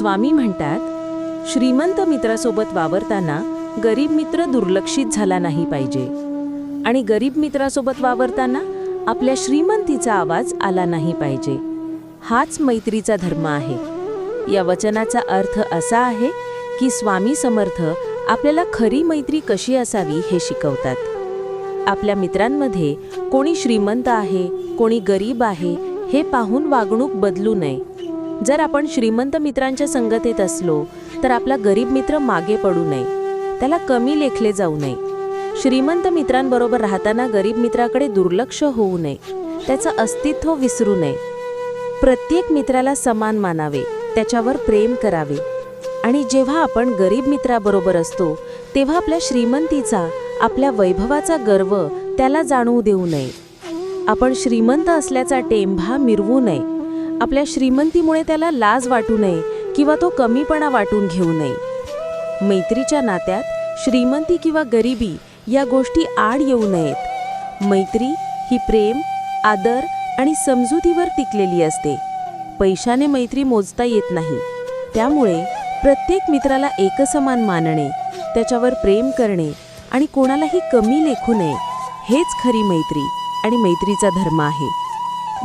स्वामी म्हणतात श्रीमंत मित्रासोबत वावरताना गरीब मित्र दुर्लक्षित झाला नाही पाहिजे. आणि गरीब मित्रासोबत वावरताना आपल्या श्रीमंतीचा आवाज आला नाही पाहिजे. हाच मैत्रीचा धर्म आहे. या वचनाचा अर्थ असा आहे की स्वामी समर्थ आपल्याला खरी मैत्री कशी असावी हे शिकवतात. आपल्या मित्रांमध्ये कोणी श्रीमंत आहे कोणी गरीब आहे हे पाहून वागणूक बदलू नये. जर आपण श्रीमंत मित्रांच्या संगतीत असलो तर आपला गरीब मित्र मागे पडू नये. त्याला कमी लेखले जाऊ नये. श्रीमंत मित्रांबरोबर राहताना गरीब मित्राकडे दुर्लक्ष होऊ नये. त्याचं अस्तित्व विसरू नये. प्रत्येक मित्राला समान मानावे त्याच्यावर प्रेम करावे. आणि जेव्हा आपण गरीब मित्राबरोबर असतो तेव्हा आपल्या श्रीमंतीचा आपल्या वैभवाचा गर्व त्याला जाणवू देऊ नये. आपण श्रीमंत असल्याचा टेंभा मिरवू नये. आपल्या श्रीमंतीमुळे त्याला लाज वाटू नये किंवा तो कमीपणा वाटून घेऊ नये. मैत्रीच्या नात्यात श्रीमंती किंवा गरिबी या गोष्टी आड येऊ नयेत. मैत्री ही प्रेम आदर आणि समजुतीवर टिकलेली असते. पैशाने मैत्री मोजता येत नाही. त्यामुळे प्रत्येक मित्राला एकसमान मानणे त्याच्यावर प्रेम करणे आणि कोणालाही कमी लेखू नये हेच खरी मैत्री आणि मैत्रीचा धर्म आहे.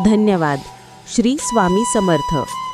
धन्यवाद. श्री स्वामी समर्थ.